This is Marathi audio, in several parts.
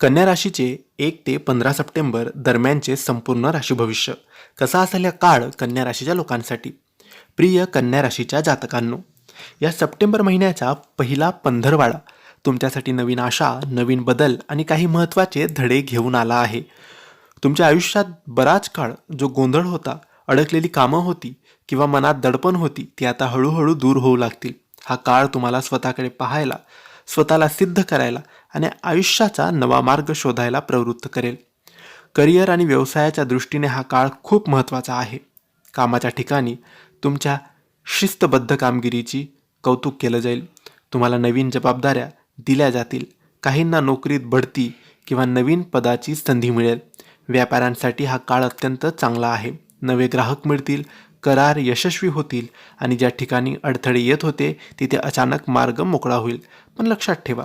कन्या राशीचे एक ते पंधरा सप्टेंबर दरम्यानचे संपूर्ण राशी भविष्य. कसा असेल या काळ कन्या राशीच्या लोकांसाठी? प्रिय कन्या राशीच्या जातकांनो या सप्टेंबर महिन्याचा पहिला पंधरवाडा तुमच्यासाठी नवीन आशा नवीन बदल आणि काही महत्त्वाचे धडे घेऊन आला आहे. तुमच्या आयुष्यात बराच काळ जो गोंधळ होता अडकलेली कामं होती किंवा मनात दडपण होती ती आता हळूहळू दूर होऊ लागतील. हा काळ तुम्हाला स्वतःकडे पाहायला स्वतःला सिद्ध करायला आणि आयुष्याचा नवा मार्ग शोधायला प्रवृत्त करेल. करिअर आणि व्यवसायाच्या दृष्टीने हा काळ खूप महत्त्वाचा आहे. कामाच्या ठिकाणी तुमच्या शिस्तबद्ध कामगिरीची कौतुक केलं जाईल. तुम्हाला नवीन जबाबदाऱ्या दिल्या जातील. काहींना नोकरीत बढती किंवा नवीन पदाची संधी मिळेल. व्यापाऱ्यांसाठी हा काळ अत्यंत चांगला आहे. नवे ग्राहक मिळतील. करार यशस्वी होतील आणि ज्या ठिकाणी अडथळे येत होते तिथे अचानक मार्ग मोकळा होईल. पण लक्षात ठेवा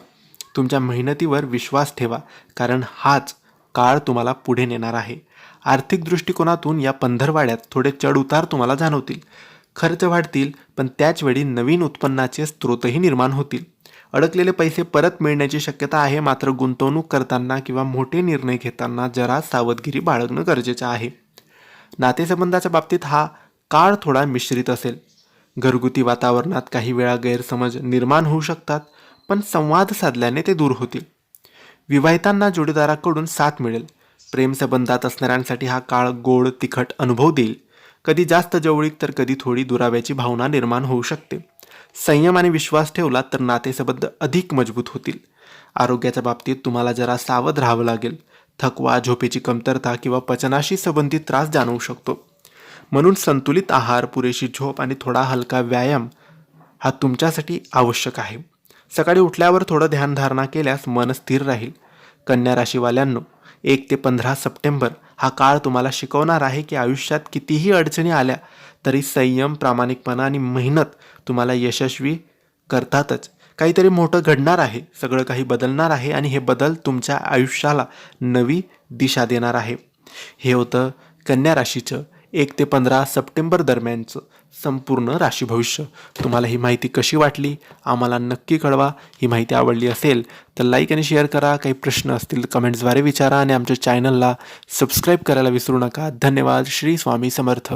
तुमच्या मेहनतीवर विश्वास ठेवा कारण हाच काळ तुम्हाला पुढे नेणार आहे. आर्थिक दृष्टिकोनातून या पंधरवाड्यात थोडे चढउतार तुम्हाला जाणवतील. खर्च वाढतील पण त्याचवेळी नवीन उत्पन्नाचे स्रोतही निर्माण होतील. अडकलेले पैसे परत मिळण्याची शक्यता आहे मात्र गुंतवणूक करताना किंवा मोठे निर्णय घेताना जरा सावधगिरी बाळगणं गरजेचं आहे. नातेसंबंधाच्या बाबतीत हा काळ थोडा मिश्रित असेल. घरगुती वातावरणात काही वेळा गैरसमज निर्माण होऊ शकतात पण संवाद साधल्याने ते दूर होतील. विवाहितांना जोडीदाराकडून साथ मिळेल. प्रेमसंबंधात असणाऱ्यांसाठी हा काळ गोड तिखट अनुभव देईल. कधी जास्त जवळीक तर कधी थोडी दुराव्याची भावना निर्माण होऊ शकते. संयम आणि विश्वास ठेवला तर नातेसंबंध अधिक मजबूत होतील. आरोग्याच्या बाबतीत तुम्हाला जरा सावध राहावं लागेल. थकवा झोपेची कमतरता किंवा पचनाशी संबंधित त्रास जाणवू शकतो. म्हणून संतुलित आहार पुरेशी झोप आणि थोडा हलका व्यायाम हा तुमच्यासाठी आवश्यक आहे. सकाळी उठल्यावर थोडं ध्यानधारणा केल्यास मन स्थिर राहील. कन्या राशीवाल्यांनो एक ते पंधरा सप्टेंबर हा काळ तुम्हाला शिकवणार आहे की आयुष्यात कितीही अडचणी आल्या तरी संयम प्रामाणिकपणा आणि मेहनत तुम्हाला यशस्वी करतातच. काहीतरी मोठं घडणार आहे सगळं काही बदलणार आहे आणि हे बदल तुमच्या आयुष्याला नवी दिशा देणार आहे. हे होतं कन्या राशीचं एक ते पंधरा सप्टेंबर दरम्यानचं संपूर्ण राशी भविष्य. तुम्हाला ही माहिती कशी वाटली? आम्हाला नक्की कळवा. ही माहिती आवडली असेल तर लाईक आणि शेअर करा. काही प्रश्न असतील कमेंट्सद्वारे विचारा आणि आमच्या चॅनलला सबस्क्राईब करायला विसरू नका. धन्यवाद. श्री स्वामी समर्थ.